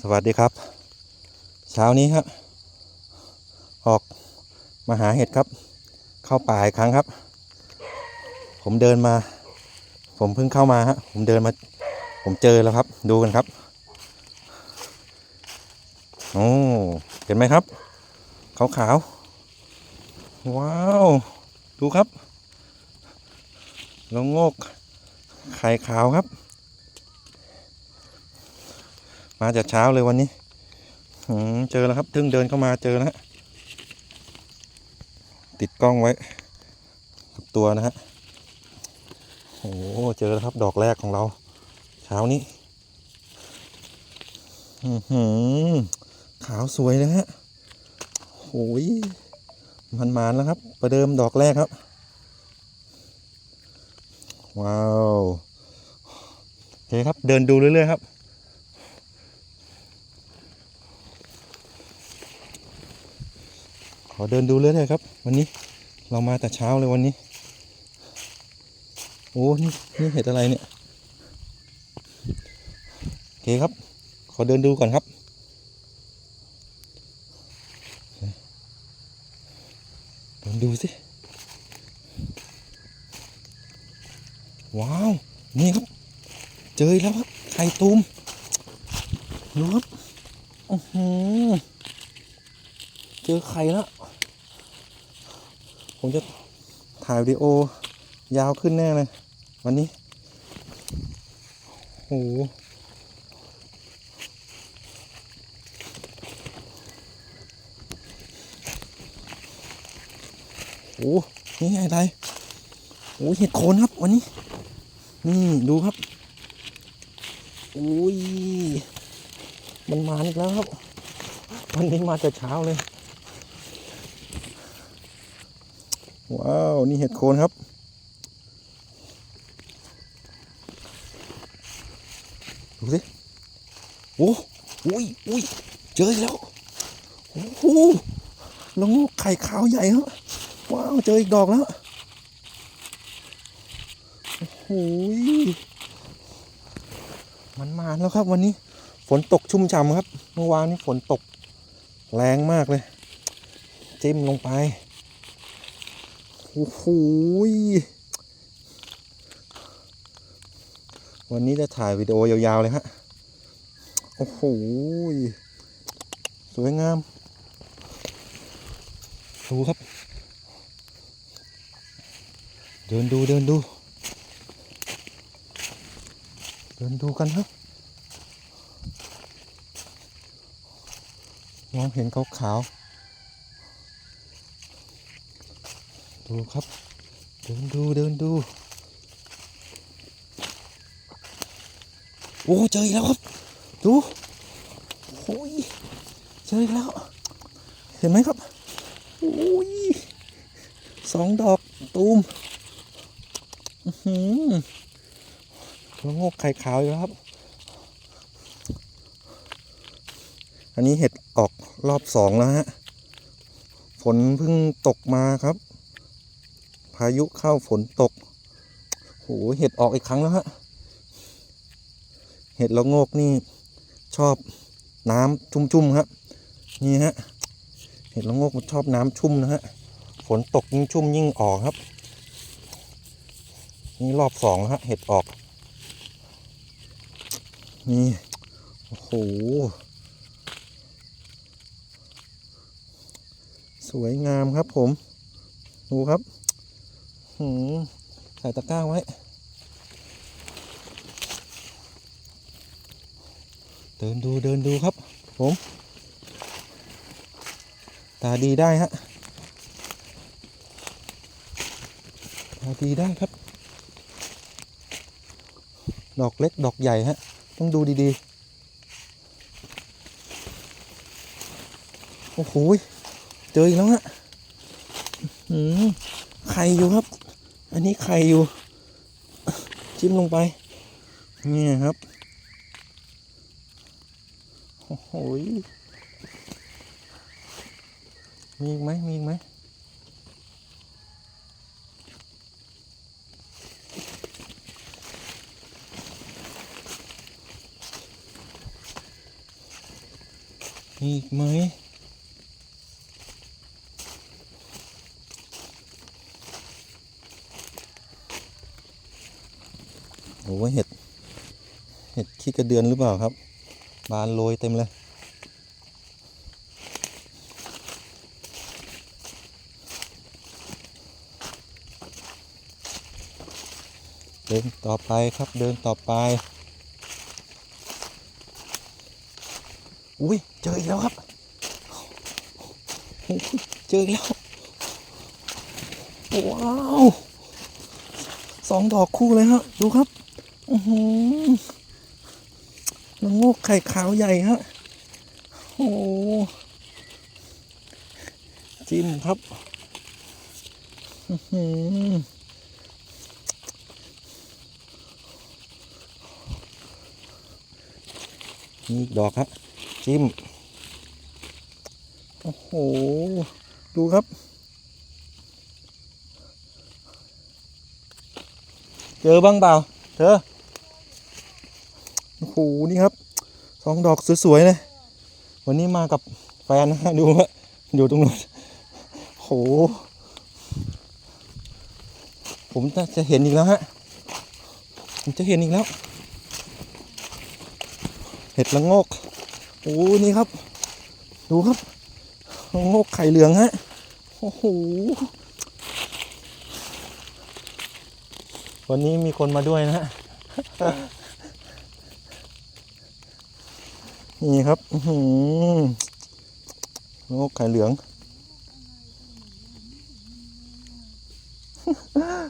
สวัสดีครับ เช้านี้ครับออกมาหาเห็ดครับ เข้าป่าอีกครั้งครับ ผมเดินมา ผมเพิ่งเข้ามาฮะผมเดินมา ผมเจอแล้วครับ ดูกันครับโอ้เห็นไหมครับขาวขาวว้าว ดูครับลงโงกไข่ขาวครับ มาจากเช้าเลยวันนี้เจอแล้วครับเพิ่งเดินเข้ามาเจอแล้วติดกล้องไว้กับตัวนะฮะโอ้เจอแล้วครับดอกแรกของเรา เช้านี้ขาวสวยเลยฮะโอ้ยมันมานแล้วครับ ประเดิมดอกแรกครับ ว้าวโอเคครับเดินดูเรื่อยๆครับ ขอเดินดูเรื่อยๆครับ วันนี้เรามาแต่เช้าเลยวันนี้ โอ้นี่นี่เห็ดอะไรเนี่ยโอเคครับ ขอเดินดูก่อนครับเดินดูสิว้าว นี่ครับ เจอแล้วครับไข่ตูมดูครับอื้อหือ เจอไข่แล้ว ผมจะถ่ายวิดีโอยาวขึ้นแน่เลยวันนี้โอ้โหโอ้โหนี่ไงอะไรโอ้เห็ดโคนครับวันนี้ นี่ดูครับโอ้ยมันมาอีกแล้วครับ วันนี้มาแต่เช้าเลย ว้าว นี่เห็ดโคนครับ ดูสิโอ้อุ้ยอุ้ยเจออีกแล้ว โอ้โหลงไข่ขาวใหญ่ครับว้าว เจออีกดอกแล้ว โอ้โหมันมาแล้วครับวันนี้ ฝนตกชุ่มฉ่ำครับ เมื่อวานนี้ฝนตกแรงมากเลย จิ้มลงไป โอ้โหวันนี้จะถ่ายวิดีโอยาวๆเลยฮะ โอ้โห สวยงาม ดูครับ เดินดูเดินดู เดินดูกันครับมองเห็นขาวๆ ดูครับ เดินดูเดินดู โอ้เจออีกแล้วครับ ดูโอ้ยเจออีกแล้ว เห็นไหมครับโอ้ยสองดอกตูมอื้อหือแล้วงกไข่ขาวอีกแล้วครับ อันนี้เห็ดออกรอบสองแล้วฮะ ฝนเพิ่งตกมาครับ พายุเข้าฝนตกโหเห็ดออกอีกครั้งแล้วฮะ เห็ดละโงกนี่ชอบน้ำชุ่มๆครับนี่ฮะ เห็ดละโงกมันชอบน้ำชุ่มนะฮะ ฝนตกยิ่งชุ่มยิ่งออกครับ นี่รอบสองแล้วฮะ เห็ดออก นี่ โอ้โห สวยงามครับผม ดูครับ หืมใส่ตะกร้าไว้ เดินดูเดินดูครับ ผม ตาดีได้ฮะ ตาดีได้ครับ ดอกเล็กดอกใหญ่ฮะ ต้องดูดีๆ โอ้โห เจออีกแล้วฮะ อืมไข่อยู่ครับ อันนี้ไข่อยู่ จิ้มลงไปนี่ครับ โอ้โหยมีอีกไหมมีอีกไหมมีอีกไหม โอ้ยเห็ด เห็ดขี้กระเดือนหรือเปล่าครับ บานโรยเต็มเลย เดินต่อไปครับเดินต่อไป อุ้ยเจออีกแล้วครับ เจออีกแล้ว ว้าวสองดอกคู่เลยฮะ ดูครับ อือหือละงกไข่ขาวใหญ่ฮะ โอ้โหจิ้มครับ อือหือนี่ดอกครับ จิ้ม โอ้โห ดูครับ เจอบ้างเปล่า เธอ โอ้โหนี่ครับสองดอกสวยๆเลยวันนี้มากับแฟนนะฮะดูว่าอยู่ตรงนู้นโอ้โหผมจะจะเห็นอีกแล้วฮะ ผมจะเห็นอีกแล้ว เห็ดละโงกโอ้นี่ครับ ดูครับละโงกไข่เหลืองฮะ โอ้โห วันนี้มีคนมาด้วยนะฮะ นี่ครับอื้อหือละโงกไข่เหลือง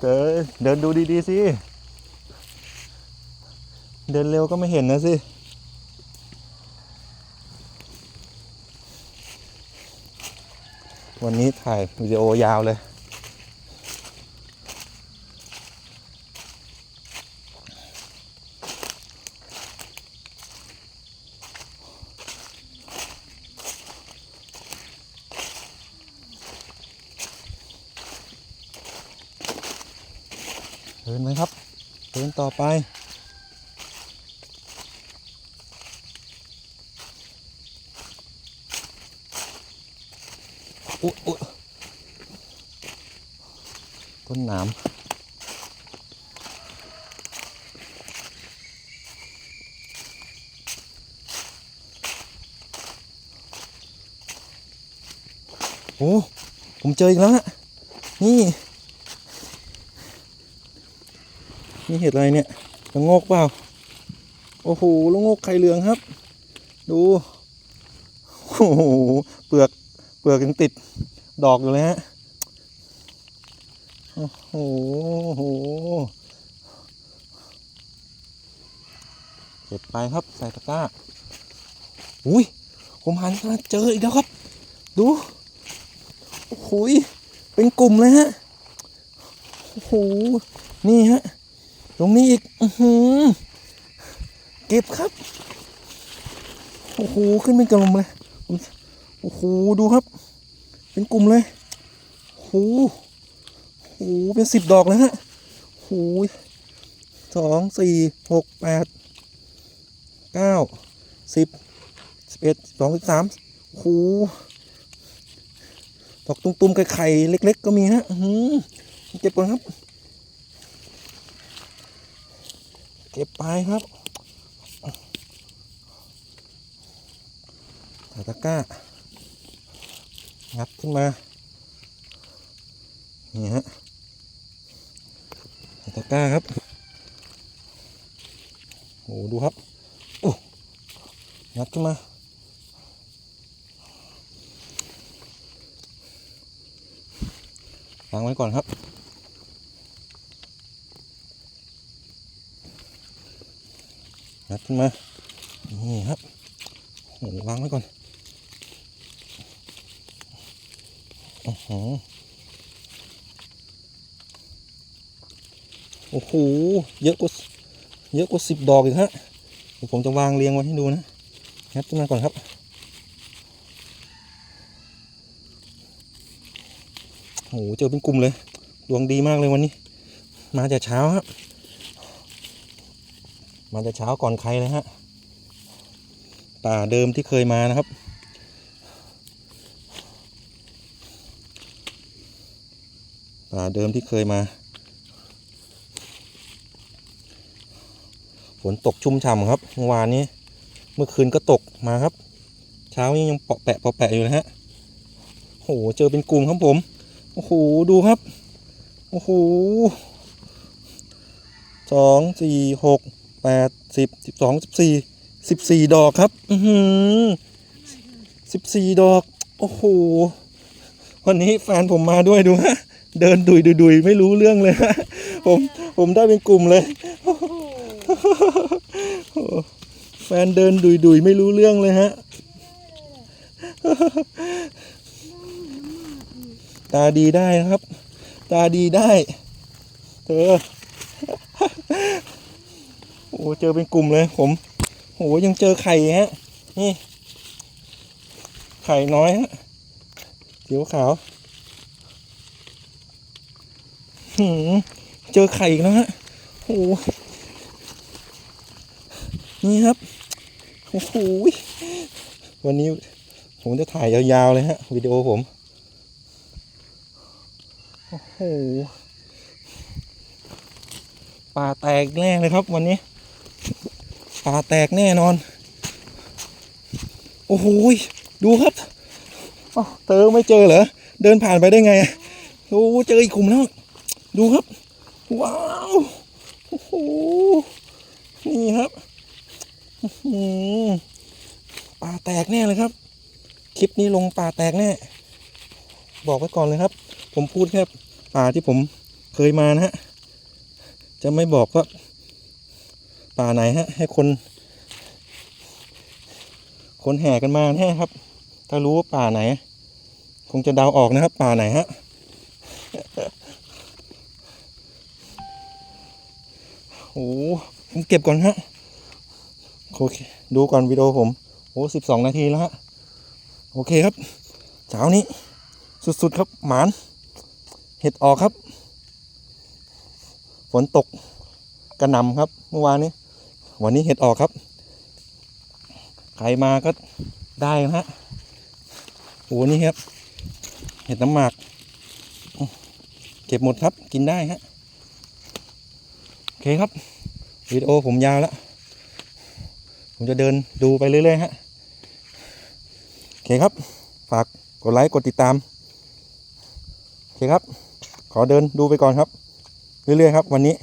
เดินเดินดูดีๆสิ เดินเร็วก็ไม่เห็นนะสิ วันนี้ถ่ายวิดีโอยาวเลย ดินไหมครับเดินต่อไป อุ๊ยอุ๊ยต้นหนามโอ้ผมเจออีกแล้วฮะนี่ นี่เห็ดอะไรเนี่ยละโงกเปล่า โอ้โหละโงกไข่เหลืองครับ ดู โอ้โห เปลือก เปลือกยังติดดอกอยู่เลยฮะ โอ้โหโหเก็บไปครับ ใส่ตะกร้า อุ้ย ผมหันมาเจออีกแล้วครับ ดู โอ้โหยเป็นกลุ่มเลยฮะ โอ้โห นี่ฮะ ตรงนี้อีกอือหืเก็บครับ โอ้โห ขึ้นเป็นกลุ่มเลย โอ้โห ดูครับ เป็นกลุ่มเลยโอ้โหโอ้โห เป็นสิบดอกเลยฮะโอ้โหสองสี่หกแปดเก้าสิบสิบเอ็ดสองสิบสามโอ้โหดอกตุ้มๆไข่ๆเล็ก ๆ ก็มีฮะเก็บก่อนครับ เก็บไปครับใส่ตะกร้า งัดขึ้นมา นี่ฮะใส่ตะกร้าครับ โอ้ดูครับโอ้งัดขึ้นมา วางไว้ก่อนครับ ดขึ้นมา นี่ครับโอ้โหวางไว้ก่อนโอ้โหโอ้โห เยอะกว่า เยอะกว่าสิบดอกอีกฮะ เดี๋ยวผมจะวางเรียงไว้ให้ดูนะงัดขึ้นมาก่อนครับ โอ้โห เจอเป็นกลุ่มเลย ดวงดีมากเลยวันนี้ มาแต่เช้าครับ มาจะเช้าก่อนใครเลยฮะ ป่าเดิมที่เคยมานะครับ ป่าเดิมที่เคยมา ฝนตกชุ่มฉ่ำครับเมื่อวานนี้ เมื่อคืนก็ตกมาครับ เช้านี้ยังเปาะแปะเปาะแปะอยู่นะฮะโอ้โหเจอเป็นกลุ่มครับผมโอ้โหดูครับโอ้โหสองสี่หก แปดสิบสิบสองสิบสี่สิบสี่ดอกครับอือหือสิบสี่ดอก โอ้โห วันนี้แฟนผมมาด้วยดูฮะ เดินดุยดุยดุยไม่รู้เรื่องเลยฮะ ผม ผมได้เป็นกลุ่มเลย แฟนเดินดุยดุยไม่รู้เรื่องเลยฮะ ตาดีได้นะครับ ตาดีได้ เธอ โอ้เจอเป็นกลุ่มเลยผมโอ้ยังเจอไข่ฮะ นี่ ไข่น้อยฮะสีขาวหืมเจอไข่อีกแล้วฮะโอ้นี่ครับโอ้โหวันนี้ผมจะถ่ายยาวๆเลยฮะวิดีโอผมโอ้โหป่าแตกแน่เลยครับวันนี้ ป่าแตกแน่นอน โอ้โหดูครับเตอไม่เจอเหรอ เดินผ่านไปได้ไงโอ้เจออีกกลุ่มแล้ว ดูครับ ว้าว โอ้โห นี่ครับป่าแตกแน่เลยครับ คลิปนี้ลงป่าแตกแน่ บอกไว้ก่อนเลยครับ ผมพูดแค่ป่าที่ผมเคยมานะฮะ จะไม่บอกว่า ป่าไหนฮะ ให้คน คนแห่กันมาแน่ครับ ถ้ารู้ว่าป่าไหน คงจะเดาออกนะครับ ป่าไหนฮะโอ้ผมเก็บก่อนฮะโอเคดูก่อนวิดีโอผมโอ้สิบสองนาทีแล้วฮะโอเคครับเช้านี้สุดๆครับหมาน เห็ดออกครับ ฝนตกกระหน่ำครับ เมื่อวานนี้ วันนี้เห็ดออกครับ ใครมาก็ได้นะฮะโอ้นี่ครับ เห็ดน้ำหมาก เก็บหมดครับ กินได้ฮะ โอเคครับ วิดีโอผมยาวแล้ว ผมจะเดินดูไปเรื่อยๆฮะ โอเคครับ ฝากกดไลค์กดติดตาม โอเคครับ ขอเดินดูไปก่อนครับ เรื่อยๆครับ วันนี้